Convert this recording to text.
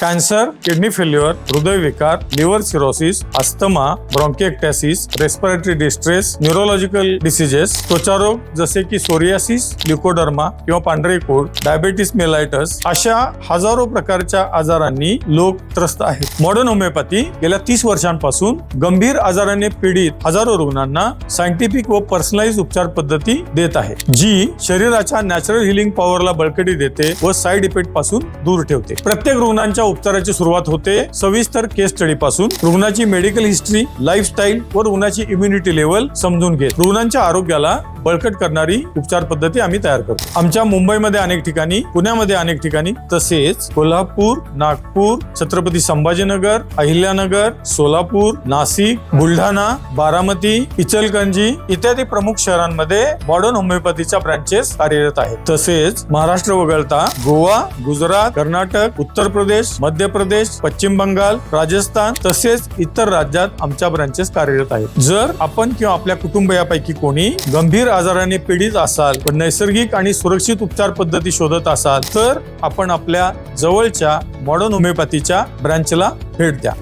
Cancer kidney failure हृदयविकार liver cirrhosis asthma bronchiectasis respiratory distress neurological diseases त्वचारोग जसे की सोरियासिस ल्युकोडर्मा किंवा पांढरे कोड डायबेटीस मेलायटस अशा हजारो प्रकारच्या आजारांनी लोक त्रस्त आहेत. मॉडर्न होमिओपॅथी गेल्या तीस वर्षांपासून गंभीर आजाराने पीडित हजारो रुग्णांना सायंटिफिक व पर्सनलाइज उपचार पद्धती देत आहे जी शरीराच्या नॅचरल हिलिंग पॉवरला बळकटी देते व साईड इफेक्टपासून दूर ठेवते. प्रत्येक रुग्णांच्या उपचाराची सुरुवात होते. सविस्तर केस स्टडी पासून रुग्णाची मेडिकल हिस्ट्री लाईफस्टाईल व रुग्णाची इम्युनिटी लेवल समजून घेत. रुग्णांच्या आरोग्याला बळकट करणारी उपचार पद्धती आम्ही तयार करतो. आमच्या मुंबईमध्ये अनेक ठिकाणी पुण्यामध्ये अनेक ठिकाणी तसेच कोल्हापूर नागपूर छत्रपती संभाजीनगर अहिल्यानगर सोलापूर नाशिक बुलढाणा बारामती इचलकंजी इत्यादी प्रमुख शहरांमध्ये मॉडर्न होमिओपॅथीच्या ब्रँचेस कार्यरत आहेत. तसेच महाराष्ट्र वगळता गोवा गुजरात कर्नाटक उत्तर प्रदेश मध्य प्रदेश पश्चिम बंगाल राजस्थान तसेच इतर राज्यात आमच्या ब्रँचेस कार्यरत आहेत. जर आपण किंवा आपल्या कुटुंबियापैकी कोणी गंभीर आजाराने पीडित असाल पण नैसर्गिक आणि सुरक्षित उपचार पद्धती शोधत असाल तर आपण आपल्या जवळच्या मॉडर्न होमिओपॅथीच्या ब्रँचला भेट द्या.